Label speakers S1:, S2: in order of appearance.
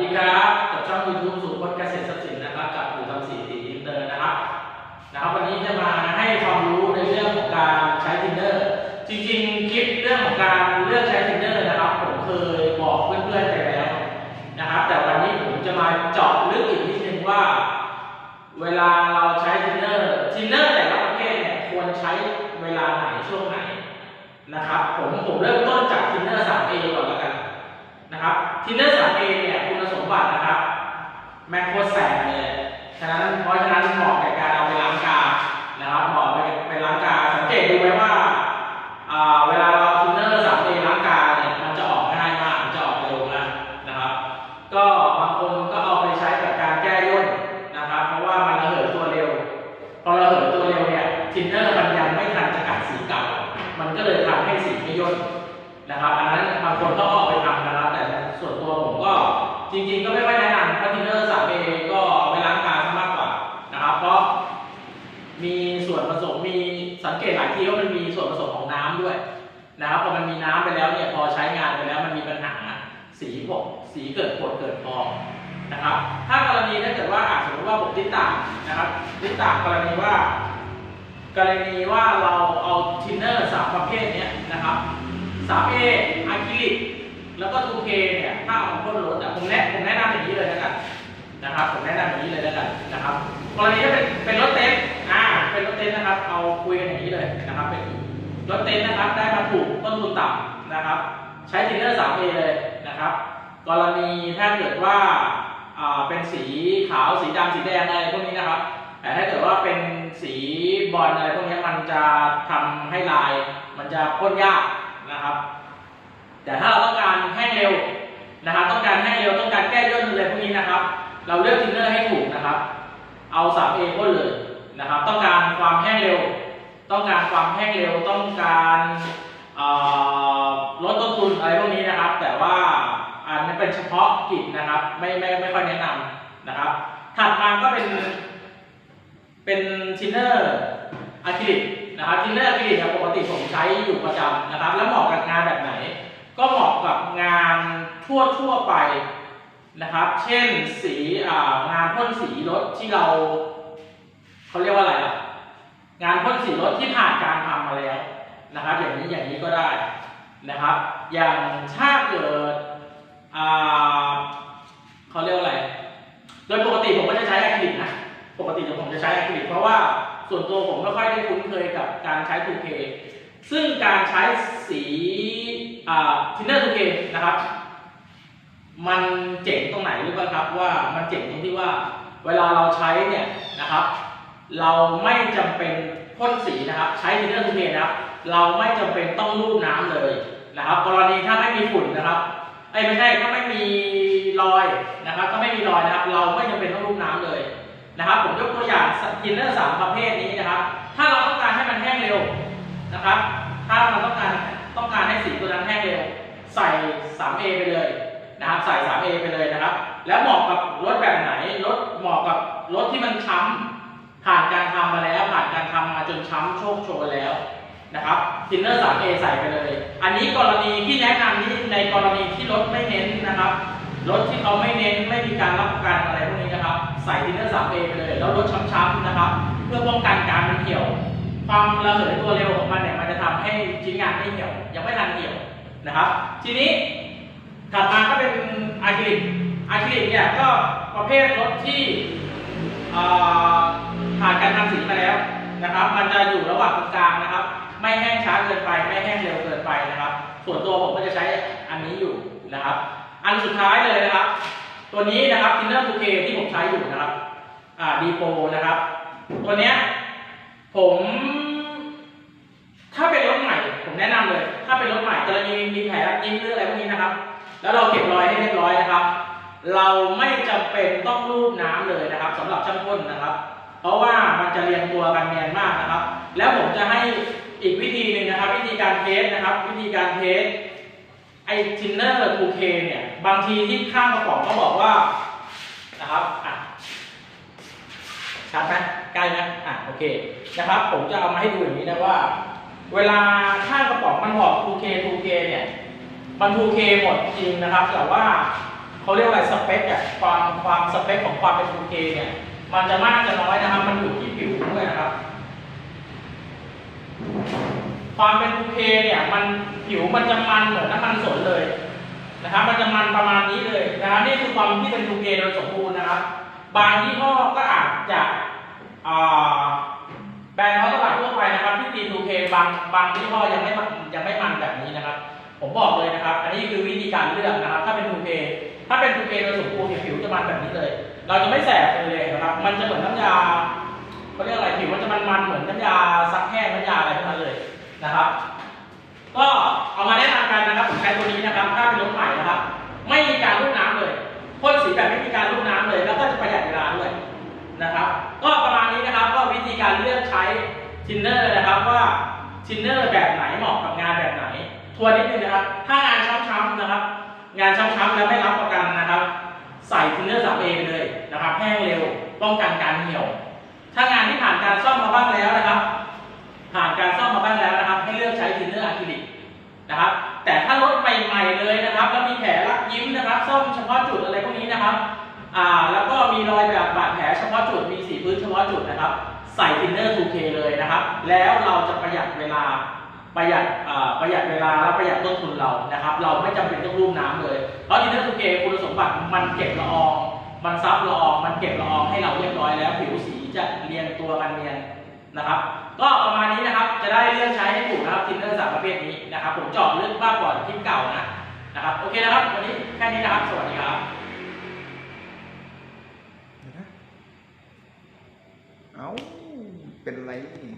S1: ดีครับกับช่องยูทูบสู่คนเกษตรทรัพย์สินนะครับกับปู่ทำสีตีอินเตอร์นะครับนะครับวันนี้จะมาให้ความรู้ในเรื่องของการใช้ Tinder จริงๆคลิปเรื่องของการเลือกใช้ Tinder นะครับผมเคยบอกเพื่อนๆไปแล้วนะครับแต่วันนี้ผมจะมาเจาะลึกอีกนิดนึงว่า เวลาเราใช้ Tinder Tinder แต่ละประเภทเนี่ยควรใช้เวลาไหนช่วงไหนนะครับผมผมเริ่มต้นจาก Tinder 3A ก่อนแล้วกันนะครับทินเนอร์ 3A เนี่ย บัตินะครับ แม่โคตรแสบเลย ฉะนั้นเพราะฉะนั้นเหมาะแก่การเอาไปล้างกา นะครับเหมาะไปไปล้างกา สังเกตดูไหมว่าเวลาเราทินเนอร์ 3A ล้างกาเนี่ย มันจะออกง่ายมาก มันจะออกเร็วมากนะครับ ก็บางคนก็เอาไปใช้กับการแก้ย่นนะครับ เพราะว่ามันระเหยตัวเร็ว พอระเหยตัวเร็วเนี่ยทินเนอร์มันยังไม่ทันจะกัดสีเก่า มันก็เลยทำให้สีไม่ย่นนะครับ อันนั้นบางคนก็เอาไปทำนะครับ แต่ส่วนตัวผมก็ จริงๆก็ไม่ค่อยแนะนำเพราะทินเนอร์สามเอก็เอาไปล้างกาซะมากกว่านะครับ เพราะมีส่วนผสมมีสังเกตหลายทีว่ามันมีส่วนผสมของน้ำด้วยนะครับพอมันมีน้ำไปแล้วเนี่ยพอใช้งานไปแล้วมันมีปัญหาสีผกสีเกิดผดเกิดพองนะครับ ถ้ากรณีถ้าเกิดว่าอะสมมติว่าผมติดต่างนะครับติดต่างกรณีว่ากรณีว่าเราเอาทินเนอร์สามประเภทนี้นะครับ 3A อะคริลิก แล้วก็ 2K เนี่ยถ้าเอามาพ่นรถอะผมแนะผมแนะนำอย่างนี้เลยแล้วกันนะครับ ผมแนะนำอย่างนี้เลยแล้วกันนะครับกรณีถ้าเป็นเป็นรถเต็นท์อ่าเป็นรถเต็นท์นะครับ เอาคุยกันอย่างนี้เลยนะครับ เป็นรถเต็นท์นะครับได้มาถูกต้นทุนต่ำนะครับ ใช้ทินเนอร์ 3A เลยนะครับ กรณีถ้าเกิดว่าอ่าเป็นสีขาวสีดำสีแดงอะไรพวกนี้นะครับ แต่ถ้าเกิดว่าเป็นสีบอลอะไรพวกนี้มันจะทำให้ลาย มันจะพ่นยากนะครับ แต่ถ้าเราต้องการแห้ง เร็วนะครับ ต้องการแห้เร็วต้องการแก้ย่นอะไรพวกนี้นะครับ เราเลือกทินเนอร์ให้ถูกนะครับ เอา 3A พ่นเลยนะครับ ต้องการความแห้งเร็ว ต้องการความแห้งเร็ว ต้องการลดต้นทุนอะไรพวกนี้นะครับ แต่ว่าอันนี้เป็นเฉพาะกิจนะครับ ไม่ไม่ไม่ค่อยแนะนำนะครับ ถัดมาก็เป็น เป็นทินเนอร์อะคริลิกนะครับทินเนอร์อะคริลิกเนี่ยปกติผมใช้อยู่ประจำนะครับ แล้วเหมาะกับงานแบบไหน ก็เหมาะกับงานทั่วทั่วไปนะครับ เช่นสีงานพ่นสีรถที่เราเขาเรียกว่าอะไรล่ะงานพ่นสีรถที่ผ่านการทำมาแล้วนะครับ อย่างนี้อย่างนี้ก็ได้นะครับ อย่างถ้าเกิดเขาเรียกว่าอะไร โดยปกติผมก็จะใช้อะคริลิกนะปกติผมจะใช้อะคริลิกเพราะว่าส่วนตัวผมไม่ค่อยได้คุ้นเคยกับการใช้ 2K ซึ่งการใช้สี ทินเนอร์ 2K นะครับ มันเจ๋งตรงไหนรู้ป่ะครับว่ามันเจ๋งตรงที่ว่า เวลาเราใช้เนี่ยนะครับ เราไม่จำเป็นพ่นสีนะครับ ใช้ทินเนอร์ 2K นะครับ เราไม่จำเป็นต้องรูปน้ำเลยนะครับ กรณีถ้าไม่มีฝุ่นนะครับเอ้ไม่ใช่ถ้าไม่มีรอยนะครับถ้าไม่มีรอยนะครับ เราไม่จำเป็นต้องรูปน้ำเลยนะครับ ผมยกตัวอย่างทินเนอร์สามประเภทนี้นะครับ ถ้าเราต้องการให้มันแห้งเร็วนะครับ ถ้าเราต้องการ ต้องการให้สีตัวนั้นแห้งเร็วใส่ 3A ไปเลยนะครับ ใส่ 3A ไปเลยนะครับ แล้วเหมาะกับรถแบบไหนรถเหมาะกับรถที่มันช้ำผ่านการทำมาแล้ว ผ่านการทำมาจนช้ำโชคโชนแล้วนะครับทินเนอร์ 3A ใส่ไปเลย อันนี้กรณีที่แนะนำนี่ในกรณีที่รถไม่เน้นนะครับรถที่เขาไม่เน้นไม่มีการรับประกันอะไรพวกนี้นะครับ ใส่ทินเนอร์สามเอไปเลย แล้วรถช้ำๆนะครับ เพื่อป้องกันการมันเหี่ยว ความระเหยตัวเร็วของมันเนี่ยมันจะทำให้ชิ้นงานไม่เหี่ยว ยังไม่ทันเหี่ยวนะครับ ทีนี้ถัดมาก็เป็นอะคริลิกอะคริลิกเนี่ยก็ประเภทรถที่ผ่านการทำสีมาแล้วนะครับ มันจะอยู่ระหว่างกลางนะครับ ไม่แห้งช้าเกินไป ไม่แห้งเร็วเกินไปนะครับ ส่วนตัวผมก็จะใช้อันนี้อยู่นะครับ อันสุดท้ายเลยนะครับ ตัวนี้นะครับ Tinder 2K ที่ผมใช้อยู่นะครับอ่าดีโปนะครับ ตัวเนี้ย ผมถ้าเป็นรถใหม่ ผมแนะนำเลย ถ้าเป็นรถใหม่กรณีมีแผลยิ้มหรืออะไรพวกนี้นะครับ แล้วเราเก็บรอยให้เรียบร้อยนะครับ เราไม่จำเป็นต้องรูปน้ำเลยนะครับสำหรับช่างพ่นนะครับ เพราะว่ามันจะเรียงตัวกันเนียนมากนะครับ แล้วผมจะให้อีกวิธีหนึ่งนะครับ วิธีการเทสนะครับ วิธีการเทสไอทินเนอร์ 2K เนี่ยบางทีที่ข้างกระป๋องก็บอกว่านะครับอะ ชัดไหมใกล้ไหมอะโอเคนะครับ ผมจะเอามาให้ดูอย่างนี้นะว่า เวลาข้างกระป๋องมันบอก 2K 2K เนี่ยมัน 2K หมดจริงนะครับ แต่ว่าเขาเรียกว่าอะไรสเปคอะความความสเปคของความเป็น 2K เนี่ยมันจะมากจะน้อยนะครับ มันอยู่ที่ผิวด้วยนะครับ ความเป็น 2K เนี่ยมันผิวมันจะมันเหมือนน้ำมันสนเลยนะครับ มันจะมันประมาณนี้เลยนะครับนี่คือความที่เป็น 2K โดยสมบูรณ์นะครับบางยี่ห้อก็อาจจะ แบรนด์เขาตลาดทั่วไปนะครับที่ตี 2K บางบางยี่ห้อยังไม่มันยังไม่มันแบบนี้นะครับ ผมบอกเลยนะครับ อันนี้คือวิธีการเลือกนะครับ ถ้าเป็น 2K ถ้าเป็น 2K โดยสมบูรณ์เนี่ยผิวจะมันแบบนี้เลย เราจะไม่แสบเลยนะครับ มันจะเหมือนน้ำยาเขาเรียกอะไรผิวมันจะมันๆเหมือนน้ำยาซักแห้งน้ำยาอะไรพวกนั้นเลยนะครับ ก็เอามาแนะนำกันนะครับผมใช้ตัวนี้นะครับ ถ้าเป็นรถใหม่นะครับ ไม่มีการลูบน้ำเลยพ่นสีแบบไม่มีการลูบน้ำเลย แล้วก็จะประหยัดเวลาด้วย นะครับ ก็ประมาณนี้นะครับก็วิธีการเลือกใช้ทินเนอร์นะครับว่าทินเนอร์แบบไหนเหมาะกับงานแบบไหน ทวนนิดนึงนะครับ ถ้างานช้ำๆนะครับ งานช้ำๆแล้วไม่รับประกันนะครับ ใส่ทินเนอร์ 3A ไปเลยนะครับแห้งเร็วป้องกันการเหี่ยว ถ้างานที่ผ่านการซ่อมมาบ้างแล้วนะครับ ผ่านการซ่อมมาบ้างแล้วนะครับ ให้เลือกใช้ทินเนอร์อะคริลิกนะครับ แต่ถ้ารถใหม่ๆเลยนะครับ แล้วมีแผลรักยิ้มนะครับซ่อมเฉพาะจุดอะไรพวกนี้นะครับ อ่าแล้วก็มีรอยแบบบาดแผลเฉพาะจุดมีสีพื้นเฉพาะจุดนะครับ ใส่ทินเนอร์ 2K เลยนะครับ แล้วเราจะประหยัดเวลาประหยัดประหยัดเวลาและประหยัดต้นทุนเรานะครับ เราไม่จำเป็นต้องรูปน้ำเลย เพราะทินเนอร์ 2K คุณสมบัติมันเก็บละออง มันซับละออง มันเก็บละอองให้เราเรียบร้อยแล้ว ผิวสีจะเรียงตัวกันเนียนนะครับ ก็ประมาณนี้นะครับจะได้เลือกใช้ให้ถูกนะครับทินเนอร์สามประเภทนี้นะครับ ผมเจาะลึกมากกว่าคลิปเก่านะนะครับโอเคนะครับวันนี้แค่นี้นะครับสวัสดีครับ
S2: เดี๋ยวนะ เอาเป็นไรนี่